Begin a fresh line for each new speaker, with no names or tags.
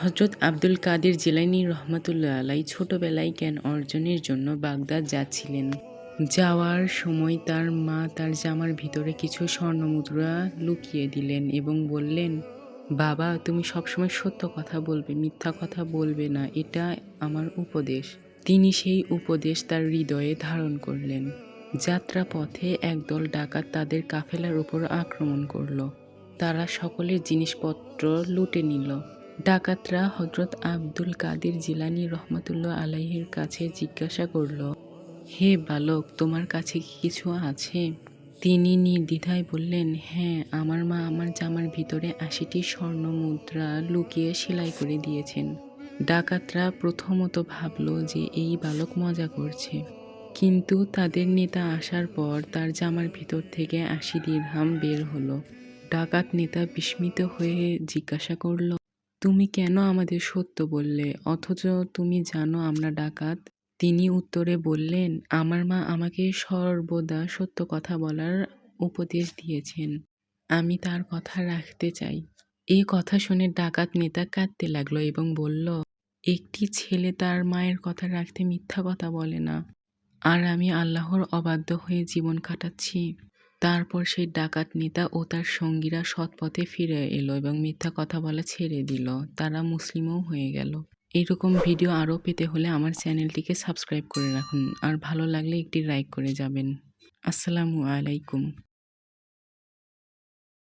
হজরত আব্দুল কাদের জেলানি রহমতুল্লাহ আলাই ছোটবেলায় জ্ঞান অর্জনের জন্য বাগদাদ যাচ্ছিলেন। যাওয়ার সময় তার মা তার জামার ভিতরে কিছু স্বর্ণমুদ্রা লুকিয়ে দিলেন এবং বললেন, বাবা, তুমি সবসময় সত্য কথা বলবে, মিথ্যা কথা বলবে না, এটা আমার উপদেশ। তিনি সেই উপদেশ তার হৃদয়ে ধারণ করলেন। যাত্রা পথে একদল ডাকাত তাদের কাফেলার উপর আক্রমণ করল। তারা সকলের জিনিসপত্র লুটে নিল। ডাকাতরা হজরত আব্দুল কাদের জিলানি রহমতুল্লাহ আলাইহির কাছে জিজ্ঞাসা করল, হে বালক, তোমার কাছে কি কিছু আছে? তিনি নির্দ্বিধায় বললেন হ্যাঁ আমার মা আমার জামার ভিতরে আশিটি স্বর্ণ মুদ্রা লুকিয়ে সেলাই করে দিয়েছেন। ডাকাতরা প্রথমত ভাবল যে এই বালক মজা করছে। কিন্তু তাদের নেতা আসার পর তার জামার ভিতর থেকে আশি দিরহাম বের হলো। ডাকাত নেতা বিস্মিত হয়ে জিজ্ঞাসা করল তুমি কেন আমাদের সত্য বললে? অথচ তুমি জানো আমরা ডাকাত। তিনি উত্তরে বললেন, আমার মা আমাকে সর্বদা সত্য কথা বলার উপদেশ দিয়েছেন। আমি তার কথা রাখতে চাই। এ কথা শুনে ডাকাত নেতা কাঁদতে লাগল এবং বলল, একটি ছেলে তার মায়ের কথা রাখতে মিথ্যা কথা বলে না। আর আমি আল্লাহর অবাধ্য হয়ে জীবন কাটাচ্ছি। তারপর সেই ডাকাত নেতা ও তার সঙ্গীরা সৎপথে ফিরে এলো এবং মিথ্যা কথা বলা ছেড়ে দিল। তারা মুসলিমও হয়ে গেল। এরকম ভিডিও আরও পেতে হলে আমার চ্যানেলটিকে সাবস্ক্রাইব করে রাখুন। আর ভালো লাগলে একটি লাইক করে যাবেন। আসসালামু আলাইকুম।